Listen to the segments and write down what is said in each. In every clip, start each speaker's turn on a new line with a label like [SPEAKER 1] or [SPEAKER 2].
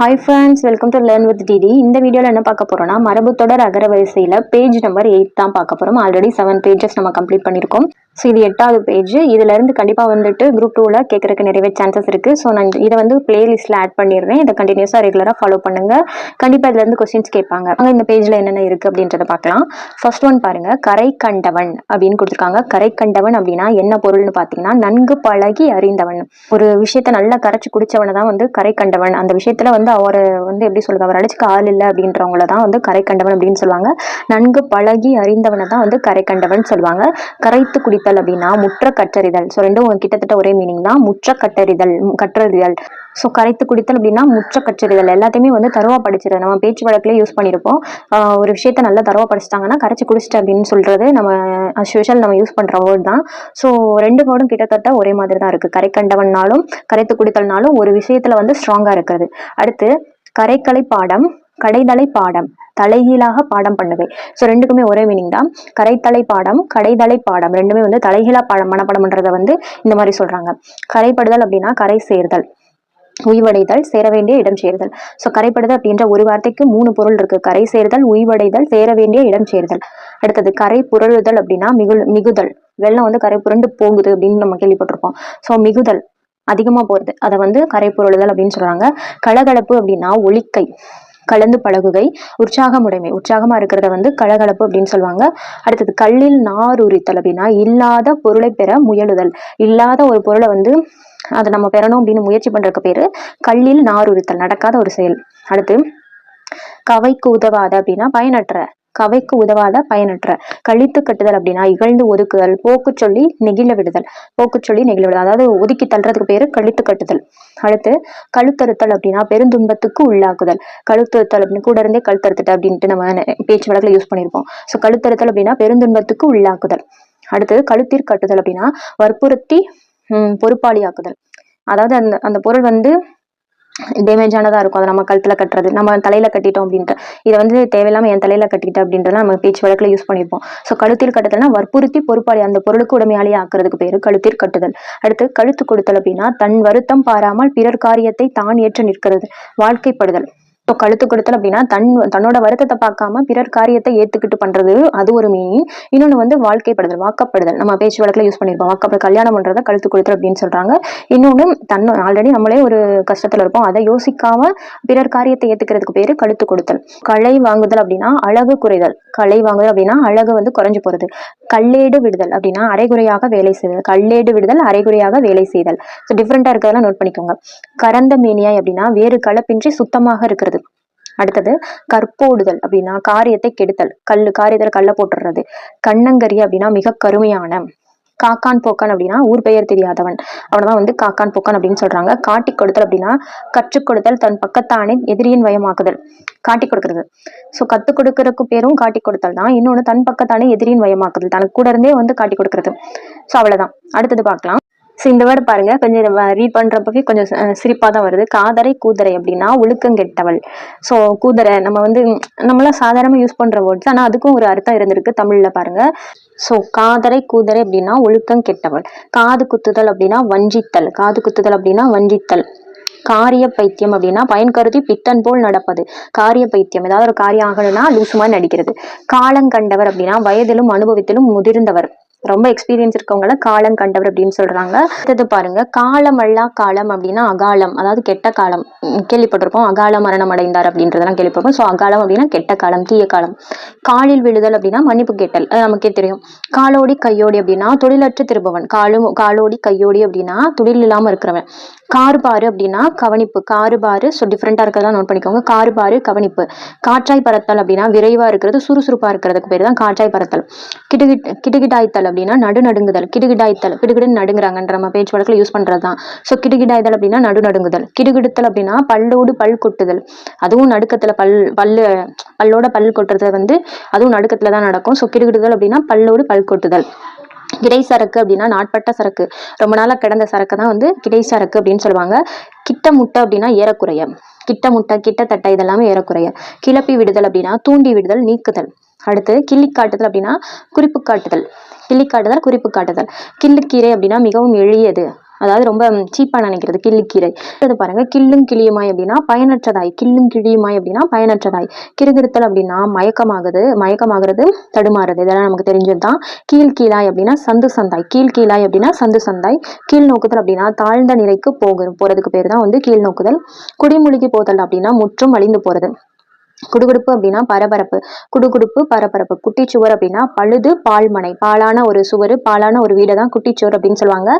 [SPEAKER 1] Hi friends welcome to learn with DD இந்த வீடியோவில் என்ன பார்க்க போறோம்னா மரபு தொடர் அகர வரிசையில் பேஜ் நம்பர் எயிட் தான் பார்க்க போகிறோம் ஆல்ரெடி செவன் பேஜஸ் நம்ம கம்ப்ளீட் பண்ணியிருக்கோம். ஸோ இது எட்டாவது பேஜ் இதுலேருந்து கண்டிப்பாக வந்துட்டு குரூப் டூவில் கேட்குறக்கு நிறைய சான்சஸ் இருக்குது ஸோ நான் இதை வந்து பிளேலிஸ்ட்டில் ஆட் பண்ணிடுறேன். இதை கண்டினியூஸாக ரெகுலராக ஃபாலோ பண்ணுங்க. கண்டிப்பாக இதுலேருந்து கொஸ்டின்ஸ் கேட்பாங்க. அங்கே இந்த பேஜில் என்னென்ன இருக்குது அப்படின்றத பார்க்கலாம். ஃபர்ஸ்ட் ஒன் பாருங்க. கரை கண்டவன் அப்படின்னு கொடுத்துருக்காங்க. கரை கண்டவன் அப்படின்னா என்ன பொருள்னு பார்த்தீங்கன்னா நன்கு பழகி அறிந்தவன். ஒரு விஷயத்தை நல்லா கரைச்சி குடிச்சவனை தான் வந்து கரை கண்டவன். அந்த விஷயத்தில் வந்து அவரை வந்து எப்படி சொல்லுங்க அவர் அடிச்சுக்க ஆள் இல்லை அப்படின்றவங்கள தான் வந்து கரை கண்டவன் அப்படின்னு சொல்லுவாங்க. நன்கு பழகி அறிந்தவனை தான் வந்து கரை கண்டவன் சொல்லுவாங்க. கரைத்து குடித்தல் அப்படின்னா முற்ற கற்றறிதல் ஸோ ரெண்டும் கிட்டத்தட்ட ஒரே மீனிங் தான். முற்ற கற்றறிதல். கற்றறிதல் ஸோ கரைத்து குடித்தல் அப்படின்னா முற்ற கற்றறிதல் எல்லாத்தையுமே வந்து தருவா படிச்சிருது நம்ம பேச்சு வழக்கிலே யூஸ் பண்ணியிருப்போம் ஒரு விஷயத்த நல்லா தருவா படிச்சிட்டாங்கன்னா கரைச்சி குடிச்சிட்டு அப்படின்னு சொல்றது நம்ம அஸ் யூஷுவல் நம்ம யூஸ் பண்ணுற வேர்ட் தான். ஸோ ரெண்டு வேர்டும் கிட்டத்தட்ட ஒரே மாதிரி தான் இருக்கு. கரை கண்டவன்னாலும் கரைத்து குடித்தல்னாலும் ஒரு விஷயத்துல வந்து ஸ்ட்ராங்காக இருக்கிறது. அடுத்து கரைக்கலை பாடம். கடைதலை பாடம் தலைகீழாக பாடம் பண்ணுவை. ஸோ ரெண்டுக்குமே ஒரே மீனிங் தான். கரைத்தலை பாடம் கடைதலை பாடம் ரெண்டுமே வந்து தலைகீழா பாடம் மனப்படம்ன்றதை வந்து இந்த மாதிரி சொல்றாங்க. கரைப்படுதல் அப்படின்னா கரை சேர்தல் உய்வடைதல் சேர வேண்டிய இடம் சேர்தல். ஸோ கரைப்படுதல் அப்படின்ற ஒரு வார்த்தைக்கு மூணு பொருள் இருக்கு. கரை சேர்தல் உய்வடைதல் சேர வேண்டிய இடம் சேர்தல். அடுத்தது கரை புரளுதல் அப்படின்னா மிகுல் மிகுதல். வெள்ளம் வந்து கரை புரண்டு போகுது அப்படின்னு நம்ம கேள்விப்பட்டிருப்போம். ஸோ மிகுதல் அதிகமாக போகிறது அதை வந்து கரை புரளுதல் அப்படின்னு சொல்றாங்க. கலகலப்பு அப்படின்னா ஒலிக்கை. கலந்து பழகுகை உற்சாகமுடைமை உற்சாகமா இருக்கிறத வந்து கலகலப்பு அப்படின்னு சொல்லுவாங்க. அடுத்தது கல்லில் நார் உரித்தல் அப்படின்னா இல்லாத பொருளை பெற முயலுதல். இல்லாத ஒரு பொருளை வந்து அதை நம்ம பெறணும் அப்படின்னு முயற்சி பண்றதுக்கு பேரு கல்லில் நார் உரித்தல் நடக்காத ஒரு செயல். அடுத்து கவைக்கு உதவாத அப்படின்னா பயனற்ற கவைக்கு உதவாத பயனற்ற. கழித்து கட்டுதல் அப்படின்னா இகழ்ந்து ஒதுக்குதல் போக்கு சொல்லி நெகிழ விடுதல் போக்கு சொல்லி நெகிழ விடுதல். அதாவது ஒதுக்கி தள்ளுறதுக்கு பேரு கழித்து கட்டுதல். அடுத்து கழுத்தறுத்தல் அப்படின்னா பெருந்துன்பத்துக்கு உள்ளாக்குதல். கழுத்தறுத்தல் அப்படின்னு கூட இருந்தே கழுத்தறுத்துட்டு அப்படின்ட்டு நம்ம பேச்சு வழக்கில் யூஸ் பண்ணியிருப்போம் ஸோ கழுத்தறுத்தல் அப்படின்னா பெருந்துன்பத்துக்கு உள்ளாக்குதல். அடுத்தது கழுத்திற் கட்டுதல் அப்படின்னா வற்புறுத்தி பொறுப்பாளியாக்குதல். அதாவது அந்த அந்த பொருள் வந்து டேமேஜ் இருக்கும். அதை நம்ம கழுத்தில் கட்டுறது நம்ம தலையில் கட்டிட்டோம் அப்படின்ட்டு. இதை வந்து தேவையில்லாமல் என் தலையில் கட்டிட்டேன் அப்படின்றத நம்ம பேச்சு வழக்கில் யூஸ் பண்ணியிருப்போம் ஸோ கழுத்தில் கட்டுதல்னா வற்புறுத்தி பொறுப்பாளி அந்த பொருளுக்கு உடமையாளி ஆக்குறதுக்கு பேர் கழுத்தில் கட்டுதல். அடுத்து கழுத்து கொடுத்தல் அப்படின்னா தன் வருத்தம் பாராமல் பிறர் காரியத்தை தான் ஏற்று நிற்கிறது வாழ்க்கைப்படுதல். ஸோ கழுத்து கொடுத்தல் அப்படின்னா தன் தன்னோட வருத்தத்தை பார்க்காம பிறர் காரியத்தை ஏத்துக்கிட்டு பண்றது அது ஒரு மீனிங் இன்னொன்று வந்து வாழ்க்கைப்படுதல் வாக்கப்படுதல். நம்ம பேச்சு வழக்கில் யூஸ் பண்ணியிருப்போம் வாக்கப்படுதல் கல்யாணம் பண்றதை கழுத்து கொடுத்தல் அப்படின்னு சொல்றாங்க. இன்னொன்று தன்னை ஆல்ரெடி நம்மளே ஒரு கஷ்டத்துல இருப்போம். அதை யோசிக்காம பிறர் காரியத்தை ஏத்துக்கிறதுக்கு பேரு கழுத்து கொடுத்தல் களை வாங்குதல் அப்படின்னா அழகு குறைதல். களை வாங்குதல் அப்படின்னா அழகு வந்து குறைஞ்சு போறது. கல்லேடு விடுதல் அப்படின்னா அரைகுறையாக வேலை செய்தல். கல்லேடு விடுதல் அரைகுறையாக வேலை செய்தல். ஸோ டிஃப்ரெண்டா இருக்கிறதெல்லாம் நோட் பண்ணிக்கோங்க. கரந்த மேனியாய் அப்படின்னா வேறு கலப்பின்றி சுத்தமாக இருக்கிறது. அடுத்தது கற்போடுதல் அப்படின்னா காரியத்தை கெடுத்தல். கல்லு காரியத்தில் கல்ல போட்டுடுறது. கண்ணங்கறி அப்படின்னா மிக கருமையான காக்கான் போக்கான் அப்படின்னா ஊர் பெயர் தெரியாதவன். அவனதான் வந்து காக்கான் போக்கான் அப்படின்னு சொல்றாங்க. காட்டி கொடுத்தல் அப்படின்னா கற்றுக் கொடுத்தல் தன் பக்கத்தானே எதிரியின் வயமாக்குதல். காட்டி கொடுக்கறது. ஸோ கற்றுக் கொடுக்கறதுக்கு பேரும் காட்டி கொடுத்தல் தான். இன்னொன்று தன் பக்கத்தானே எதிரியின் வயமாக்குதல். தனக்கு கூட இருந்தே வந்து காட்டி கொடுக்கறது. ஸோ அவ்வளோதான் அடுத்தது பார்க்கலாம். ஸோ இந்த வேர்டு பாருங்க. கொஞ்சம் இதை ரீட் பண்ணுறப்பவே கொஞ்சம் சிரிப்பாக தான் வருது. காதரை கூதரை அப்படின்னா ஒழுக்கங்கெட்டவள். ஸோ கூதரை நம்ம வந்து நம்மளாம் சாதாரணமாக யூஸ் பண்ணுற வேர்ட்ஸ் ஆனால் அதுக்கும் ஒரு அர்த்தம் இருந்திருக்கு தமிழில் பாருங்க. ஸோ காதரை கூதரை அப்படின்னா ஒழுக்கம் கெட்டவள் காது குத்துதல் அப்படின்னா வஞ்சித்தல். காது குத்துதல் அப்படின்னா வஞ்சித்தல். காரிய பைத்தியம் அப்படின்னா பயன் கருதி பித்தன் போல் நடப்பது. காரிய பைத்தியம். ஏதாவது ஒரு காரியம் ஆகணும்னா லூசுமா நடிக்கிறது. காலங்கண்டவர் அப்படின்னா வயதிலும் அனுபவத்திலும் முதிர்ந்தவர். ரொம்ப எக்ஸ்பீரியன்ஸ் இருக்கவங்கள காலம் கண்டவர் அப்படின்னு சொல்றாங்க. அடுத்தது பாருங்க காலமல்லா காலம் அப்படின்னா அகாலம் அதாவது கெட்ட காலம். கேள்விப்பட்டிருப்போம் அகால மரணம் அடைந்தார் அப்படின்றதெல்லாம் கேள்விப்பட்டிருப்போம். ஸோ அகாலம் அப்படின்னா கெட்ட காலம் தீய காலம். காலில் விழுதல் அப்படின்னா மன்னிப்பு கேட்டல். அது நமக்கே தெரியும். காலோடி கையோடி அப்படின்னா தொழிலற்று திருபவன். காலும் காலோடி கையோடி அப்படின்னா தொழில் இல்லாம இருக்கிறவன். கார்பாரு அப்படின்னா கவனிப்பு. காருபாரு ஸோ டிஃப்ரெண்டா இருக்கிறதா நோட் பண்ணிக்கோங்க. காருபாரு கவனிப்பு. காற்றாய் பறத்தல் அப்படின்னா விரைவா இருக்கிறது சுறுசுறுப்பா இருக்கிறதுக்கு பேர் தான் காற்றாய் பறத்தல். கிட்டுகிட் கிட்டுகிட்டாய்த்தல் அப்படின்னா நடு நடுங்குதல் கிடுகிடாய்த்தல் கிடுகிடுன்னு நடுங்குறாங்கன்ற நம்ம பேச்சு வழக்கில் யூஸ் பண்ணுறது தான் ஸோ கிடுகிடாய்தல் அப்படின்னா நடு நடுங்குதல் கிடுகிடுத்தல் அப்படின்னா பல்லோடு பல் கொட்டுதல். அதுவும் நடுக்கத்துல பல் பல்லு பல்லோட பல் கொட்டுறது வந்து அதுவும் நடுக்கத்தில் தான் நடக்கும். ஸோ கிடுகிடுதல் அப்படின்னா பல்லோடு பல் கொட்டுதல். கிடை சரக்கு அப்படின்னா நாட்பட்ட சரக்கு. ரொம்ப நாளா கிடந்த சரக்கு தான் வந்து கிடை சரக்கு அப்படின்னு சொல்லுவாங்க. கிட்ட முட்டை அப்படின்னா ஏறக்குறைய. கிட்ட முட்டை கிட்டத்தட்ட இதெல்லாமே ஏறக்குறைய. கிளப்பி விடுதல் அப்படின்னா தூண்டி விடுதல் நீக்குதல். அடுத்து கிள்ளி காட்டுதல் அப்படின்னா குறிப்பு காட்டுதல். கிள்ளி காட்டுதல் குறிப்பு காட்டுதல் கிள்ளுக்கீரை அப்படின்னா மிகவும் எளியது. அதாவது ரொம்ப சீப்பாக நினைக்கிறது கிள்ளுக்கீரை. அது பாருங்க கிள்ளும் கிளியுமாய் அப்படின்னா பயனற்றதாய். கிள்ளும் கிழியுமாய் அப்படின்னா பயனற்றதாய். கிருகிருத்தல் அப்படின்னா மயக்கமாகுது மயக்கமாகிறது தடுமாறுது. இதெல்லாம் நமக்கு தெரிஞ்சது தான் கீழ் கீழாய் அப்படின்னா சந்து சந்தாய். கீழ் கீழாய் அப்படின்னா சந்து சந்தாய். கீழ் நோக்குதல் அப்படின்னா தாழ்ந்த நிலைக்கு போக போறதுக்கு பேர் தான் வந்து கீழ் நோக்குதல் குடிமூழ்கி போதல் அப்படின்னா முற்றும் அழிந்து போறது. குடுகுடுப்பு அப்படின்னா பரபரப்பு. குடுகுடுப்பு பரபரப்பு. குட்டிச்சுவர் அப்படின்னா பழுது பால்மனை. பாலான ஒரு சுவர் பாலான ஒரு வீடை தான் குட்டிச்சுவர் அப்படின்னு சொல்லுவாங்க.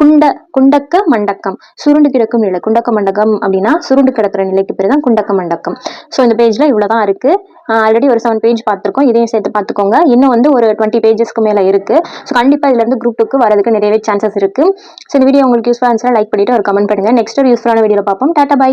[SPEAKER 1] குண்ட குண்டக்க மண்டக்கம். சுருண்டு கிடக்கும் நிலை. குண்டக்க மண்டக்கம் அப்படின்னா சுருண்டு கிடக்கிற நிலைக்கு பேர் தான் குண்டக்க மண்டக்கம். ஸோ இந்த பேஜில் இவ்வளோ தான் இருக்குது ஆல்ரெடி ஒரு செவன் பேஜ் பார்த்துருக்கோம். இதையும் சேர்த்து பார்த்துக்கோங்க. இன்னும் வந்து ஒரு டுவெண்ட்டி பேஜஸ்க்கு மேலே இருக்குது ஸோ கண்டிப்பாக இதுலேருந்து குரூப் டூக்கு வரதுக்கு நிறையவே சான்சஸ் இருக்குது ஸோ இந்த வீடியோ உங்களுக்கு யூஸ்ஃபுல்லாக இருந்துச்சுன்னா லைக் பண்ணிவிட்டு ஒரு கமெண்ட் பண்ணுங்கள் நெக்ஸ்ட் ஒரு யூஸ்ஃபுல்லான வீடியோ பார்ப்போம். Tata bye